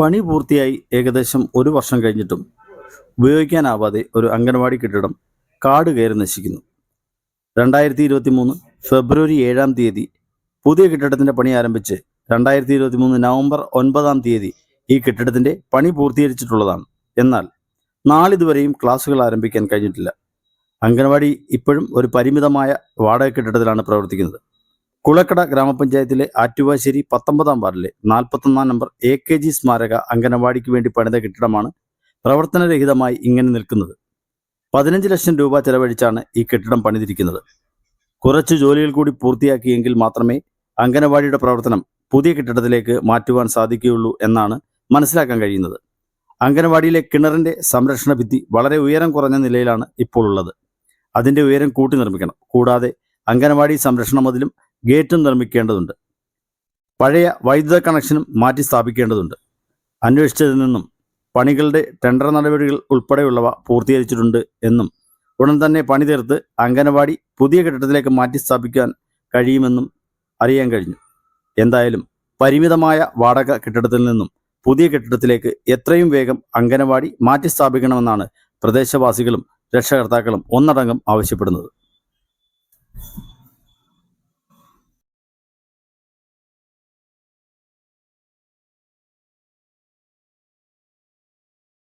പണി പൂർത്തിയായി ഏകദേശം ഒരു വർഷം കഴിഞ്ഞിട്ടും ഉപയോഗിക്കാനാവാതെ ഒരു അംഗൻവാടി കെട്ടിടം കാട് കയറി നശിക്കുന്നു. രണ്ടായിരത്തി ഇരുപത്തി മൂന്ന് ഫെബ്രുവരി ഏഴാം തീയതി പുതിയ കെട്ടിടത്തിന്റെ പണി ആരംഭിച്ച് രണ്ടായിരത്തി ഇരുപത്തി മൂന്ന് നവംബർ ഒൻപതാം തീയതി ഈ കെട്ടിടത്തിന്റെ പണി പൂർത്തീകരിച്ചിട്ടുള്ളതാണ്. എന്നാൽ നാളിതുവരെയും ക്ലാസുകൾ ആരംഭിക്കാൻ കഴിഞ്ഞിട്ടില്ല. അംഗൻവാടി ഇപ്പോഴും ഒരു പരിമിതമായ വാടക കെട്ടിടത്തിലാണ് പ്രവർത്തിക്കുന്നത്. കുളക്കട ഗ്രാമപഞ്ചായത്തിലെ ആറ്റുവാശ്ശേരി പത്തൊമ്പതാം വാർഡിലെ നാൽപ്പത്തൊന്നാം നമ്പർ എ കെ ജി സ്മാരക അംഗനവാടിക്ക് വേണ്ടി പണിത കെട്ടിടമാണ് പ്രവർത്തനരഹിതമായി ഇങ്ങനെ നിൽക്കുന്നത്. പതിനഞ്ച് ലക്ഷം രൂപ ചെലവഴിച്ചാണ് ഈ കെട്ടിടം പണിതിരിക്കുന്നത്. കുറച്ച് ജോലികൾ കൂടി പൂർത്തിയാക്കിയെങ്കിൽ മാത്രമേ അംഗനവാടിയുടെ പ്രവർത്തനം പുതിയ കെട്ടിടത്തിലേക്ക് മാറ്റുവാൻ സാധിക്കുകയുള്ളൂ എന്നാണ് മനസ്സിലാക്കാൻ കഴിയുന്നത്. അംഗനവാടിയിലെ കിണറിന്റെ സംരക്ഷണ ഭിത്തി വളരെ ഉയരം കുറഞ്ഞ നിലയിലാണ് ഇപ്പോൾ ഉള്ളത് അതിന്റെ ഉയരം കൂട്ടി നിർമ്മിക്കണം. കൂടാതെ അംഗനവാടി സംരക്ഷണ മതിലും ഗേറ്റും നിർമ്മിക്കേണ്ടതുണ്ട്. പഴയ വൈദ്യുത കണക്ഷനും മാറ്റി സ്ഥാപിക്കേണ്ടതുണ്ട്. അന്വേഷിച്ചതിൽ നിന്നും പണികളുടെ ടെൻഡർ നടപടികൾ ഉൾപ്പെടെയുള്ളവ പൂർത്തീകരിച്ചിട്ടുണ്ട് എന്നും ഉടൻ തന്നെ പണി തീർത്ത് അംഗനവാടി പുതിയ കെട്ടിടത്തിലേക്ക് മാറ്റി സ്ഥാപിക്കാൻ കഴിയുമെന്നും അറിയാൻ കഴിഞ്ഞു. എന്തായാലും പരിമിതമായ വാടക കെട്ടിടത്തിൽ നിന്നും പുതിയ കെട്ടിടത്തിലേക്ക് എത്രയും വേഗം അംഗനവാടി മാറ്റി സ്ഥാപിക്കണമെന്നാണ് പ്രദേശവാസികളും രക്ഷകർത്താക്കളും ഒന്നടങ്കം ആവശ്യപ്പെടുന്നത്.